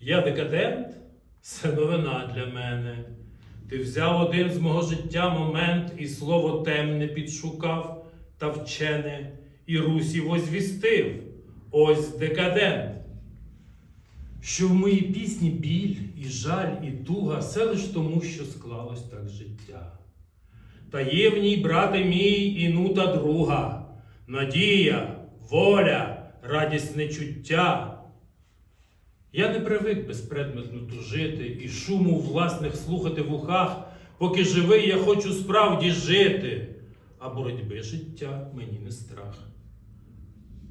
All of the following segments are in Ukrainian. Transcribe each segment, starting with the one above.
Я декадент? Це новина для мене. Ти взяв один з мого життя момент і слово темне підшукав та вчене, і Русі возвістив. Ось декадент. Що в моїй пісні біль і жаль, і туга, все лиш тому, що склалось так життя. Та є в ній, брате мій, і нута друга, надія, воля, радісне чуття. Я не привик безпредметно тужити і шуму власних слухати в ухах, поки живий я хочу справді жити, а боротьби життя мені не страх.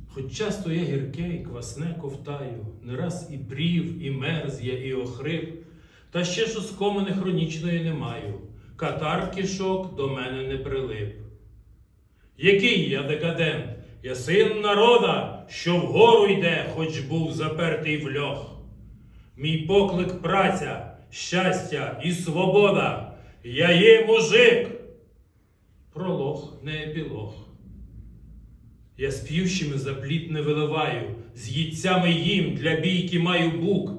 Хоч часто я гірке і квасне ковтаю, не раз і брів, і мерз я, і охрип, та ще ж оскомини хронічної не маю, катар кишок до мене не прилип. Який я декадент, я син народа, що вгору йде, хоч був запертий в льох. Мій поклик праця, щастя і свобода. Я є мужик. Пролог не епілог. Я з п'ющими за пліт не виливаю, з їдцями їм для бійки маю бук.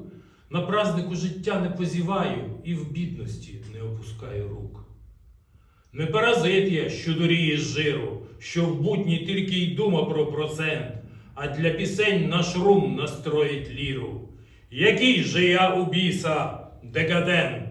На празнику життя не позіваю і в бідності не опускаю рук. Не паразит я, що дуріє з жиру, що в будні тільки й дума про процент, а для пісень наш рум настроїть ліру. Який же я у біса декадент?